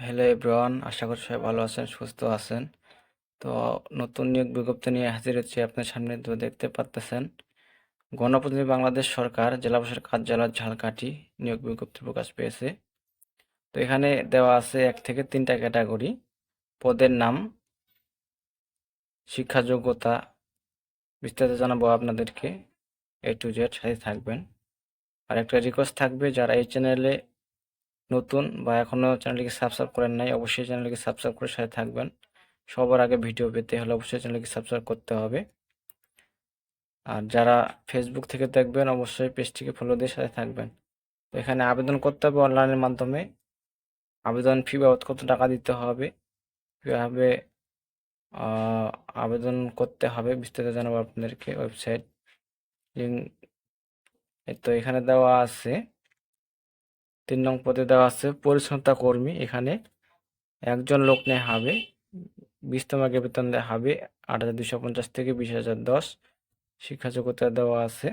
Hello everyone, আশা করি সবাই ভালো আছেন, সুস্থ আছেন। তো নতুন নিয়োগ বিজ্ঞপ্তি নিয়ে হাজির হচ্ছে আপনার সামনে, তো দেখতে পারতেছেন। গণপ্রতিনিধি বাংলাদেশ সরকার, জেলা প্রশাসক কার্যালয় ঝালকাঠি নিয়োগ বিজ্ঞপ্তি প্রকাশ পেয়েছে। তো এখানে দেওয়া আছে এক থেকে তিনটা ক্যাটাগরি। পদের নাম শিক্ষা যোগ্যতা বিস্তারিত জানাব আপনাদেরকে। এ টু জেড সাথে থাকবেন। আর একটা রিকোয়েস্ট থাকবে, যারা এই চ্যানেলে নতুন বা এখনও চ্যানেলটিকে সাবস্ক্রাইব করেন নাই, অবশ্যই চ্যানেলটিকে সাবস্ক্রাইব করে সাথে থাকবেন। সবার আগে ভিডিও পেতে হলে অবশ্যই চ্যানেলটিকে সাবস্ক্রাইব করতে হবে। আর যারা ফেসবুক থেকে দেখবেন, অবশ্যই পেজটিকে ফলো দিয়ে সাথে থাকবেন। তো এখানে আবেদন করতে হবে অনলাইনের মাধ্যমে। আবেদন ফি বাবদ কত টাকা দিতে হবে? কীভাবে আবেদন করতে হবে? বিস্তারিত জানাব আপনাদেরকে ওয়েবসাইট লিঙ্ক তো এখানে দেওয়া আছে। তিন নং পদে দেওয়া আছে, পরিচ্ছন্নতা কর্মী এখানে একজন লোক নেওয়া হবে বিশতম আগে বেতন দেওয়া হবে, আট হাজার দুশো পঞ্চাশ থেকে বিশ হাজার দশ শিক্ষা যোগ্যতা দেওয়া আছে।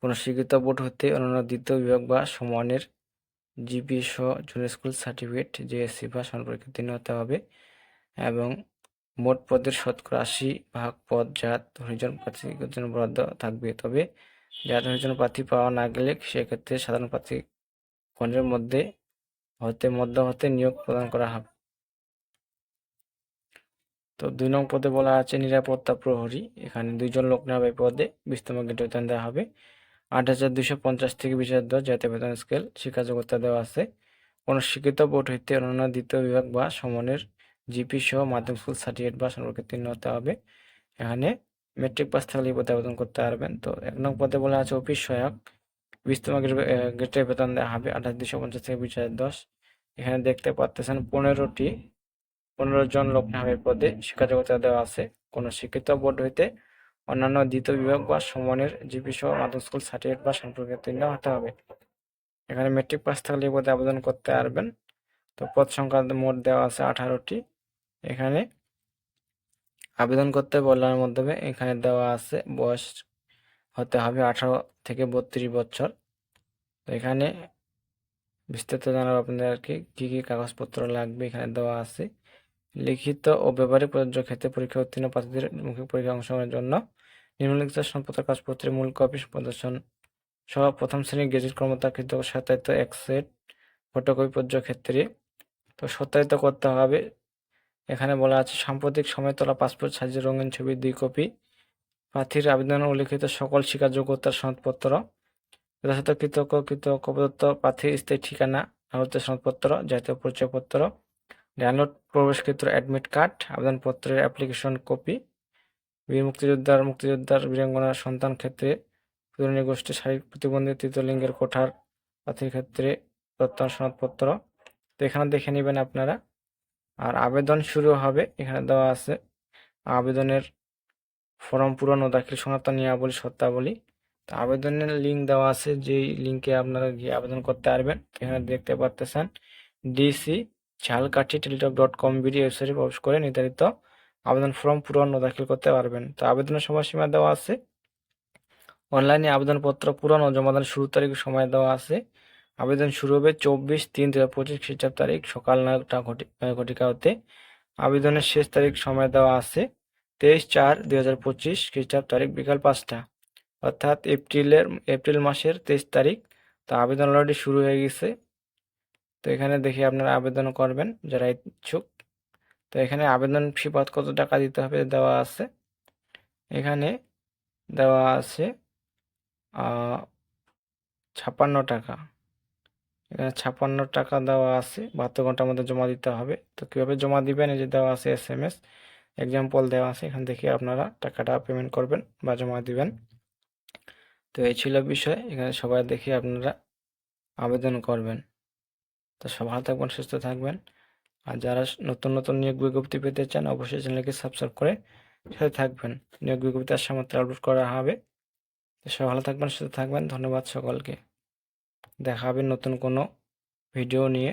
কোনো স্বীকৃত বোর্ড হতে অন্যান্য দ্বিতীয় বিভাগ বা সমানের জিপি সহ জুনিয়র স্কুল সার্টিফিকেট, জেএসসি বা সম্পর্কে উত্তীর্ণ হতে হবে এবং মোট পদের শতকরা আশি ভাগ পদ জাত হরিজন প্রার্থীর জন্য বরাদ্দ থাকবে। তবে জাত হরিজন প্রার্থী পাওয়া না গেলে সেক্ষেত্রে সাধারণ প্রার্থী গণের মধ্যে হতে মধ্য হতে নিয়োগ প্রদান করা হবে তো দুই নং পদে বলা আছে, নিরাপত্তা প্রহরী। এখানে দুইজন লোক নেওয়া হবে পদে। বিশতম গেট বেতন দেওয়া হবে। আট হাজার দুশো পঞ্চাশ থেকে বিশ হাজার দশ জাতীয় বেতন স্কেল শিক্ষা যোগ্যতা দেওয়া আছে। কোনো শিক্ষিত বোর্ড হইতে অন্যান্য দ্বিতীয় বিভাগ বা সমনের জিপি সহ মাধ্যমিক স্কুল সার্টিফিকেট বা সম্পর্কে উত্তীর্ণ হতে হবে। এখানে মেট্রিক পাস থাকলে পদে আবেদন করতে পারবেন। তো এক নং পদে বলা আছে, অফিস সহায়ক। বিশতম গেটের বেতন দেওয়া হবে আঠাশ দুশো পঞ্চাশ থেকে বিশ হাজার দশ। এখানে দেখতে পাচ্তেছেন পনেরোটি, পনেরো জন লোক নামে পদে শিক্ষা যোগ্যতা দেওয়া আছে। কোনো শিক্ষিত বোর্ড হইতে অন্যান্য দ্বিতীয় বিভাগ বা সমানের জিপি সহ মাধ্যমিক স্কুল সার্টিফিকেট বা সম্পর্কে উত্তীর্ণ হতে হবে। এখানে মেট্রিক পাস থাকলে পদে আবেদন করতে পারবেন। তো পদ সংখ্যা মোট দেওয়া আছে আঠারোটি। এখানে আবেদন করতে বলার মাধ্যমে এখানে দেওয়া আছে বয়স হতে হবে আঠারো থেকে বত্রিশ বছর। তো এখানে বিস্তারিত জানাব আপনাদেরকে কী কী কাগজপত্র লাগবে এখানে দেওয়া আছে। লিখিত ও ব্যবহারিক প্রযোজ্য ক্ষেত্রে পরীক্ষা উত্তীর্ণ প্রার্থীদের মুখে পরীক্ষা অংশগ্রহণের জন্য নিম্নলিখিত সম্পত্র কাগজপত্রের মূল কপি প্রদর্শন সহ প্রথম শ্রেণির গেজেট কর্মকর্তাকৃত সত্যায়িত এক সেট ফটোকপি প্রযোজ্য ক্ষেত্রে। তো সত্যায়িত করতে হবে। এখানে বলা আছে সাম্প্রতিক সময় তোলা পাসপোর্ট সাইজের রঙিন ছবি দুই কপি। প্রার্থীর আবেদনে উল্লিখিত সকল শিক্ষা যোগ্যতার সনদপত্র, যথাযথ কৃতজ্ঞ কৃতজ্ঞ প্রদত্ত প্রার্থীর স্থায়ী ঠিকানা আহত সনদপত্র, জাতীয় পরিচয়পত্র, ডাউনলোড প্রবেশকৃত অ্যাডমিট কার্ড, আবেদনপত্রের অ্যাপ্লিকেশন কপি, বীর মুক্তিযোদ্ধার মুক্তিযোদ্ধার বীরাঙ্গনার সন্তান ক্ষেত্রে প্রতিনিধি গোষ্ঠী শারীরিক প্রতিবন্ধী তৃতীয় লিঙ্গের কোঠার প্রার্থীর ক্ষেত্রে প্রত্যয়ন সনদপত্র। তো এখানে দেখে নেবেন আপনারা। আর আবেদন শুরু হবে, এখানে দেওয়া আছে আবেদনের ফর্ম পূরণ ও দাখিল শনাক্ত নিয়মাবলী শর্তাবলী তো আবেদনের লিঙ্ক দেওয়া আছে, যেই লিঙ্কে আপনারা গিয়ে আবেদন করতে পারবেন। এখানে দেখতে পারতেছেন DC Jhalakathi Teletalk dot com BD ওয়েবসাইটে প্রবেশ করে নির্ধারিত আবেদন ফর্ম পূরণ ও দাখিল করতে পারবেন। তো আবেদনের সময়সীমা দেওয়া আছে। অনলাইনে আবেদনপত্র পূরণ ও জমাদানের শুরু তারিখ সময় দেওয়া আছে। আবেদন শুরু হবে চব্বিশ তিন দু হাজার পঁচিশ খ্রিস্টাব্দ তারিখ সকাল নয়টা ঘটি ঘটিকা হতে আবেদনের শেষ তারিখ সময় দেওয়া আছে। তেইশ চার দুই হাজার পঁচিশ খ্রিস্টাব্দ তারিখ বিকাল পাঁচটা। অর্থাৎ এপ্রিলের, এপ্রিল মাসের তেইশ তারিখ। তো আবেদন অলরেডি শুরু হয়ে গেছে। তো এখানে দেখে আপনারা আবেদন করবেন, যারা ইচ্ছুক। তো এখানে আবেদন ফি বাদ কত টাকা দিতে হবে দেওয়া আছে। এখানে দেওয়া আছে ছাপ্পান্ন টাকা। এখানে ছাপ্পান্ন টাকা দেওয়া আছে। বাহাত্তর ঘণ্টার মধ্যে জমা দিতে হবে। তো কীভাবে জমা দিবেন? এই যে দেওয়া আছে এস এম এস। এক্সাম্পল দেওয়া আছে, এখান থেকে আপনারা টাকাটা পেমেন্ট করবেন বা জমা দিবেন। তো এই ছিল বিষয়, এখানে সবাই দেখে আপনারা আবেদন করবেন। তো সব ভালো থাকবেন, সুস্থ থাকবেন। আর যারা নতুন নতুন নিয়োগ বিজ্ঞপ্তি পেতে চান, অবশ্যই চ্যানেলকে সাবস্ক্রাইব করে সাথে থাকবেন। নিয়োগ বিজ্ঞপ্তি আসার মাত্র আপলোড করা হবে। তো সব ভালো থাকবেন, সুস্থ থাকবেন। ধন্যবাদ সকলকে। দেখা হবে নতুন কোনো ভিডিও নিয়ে।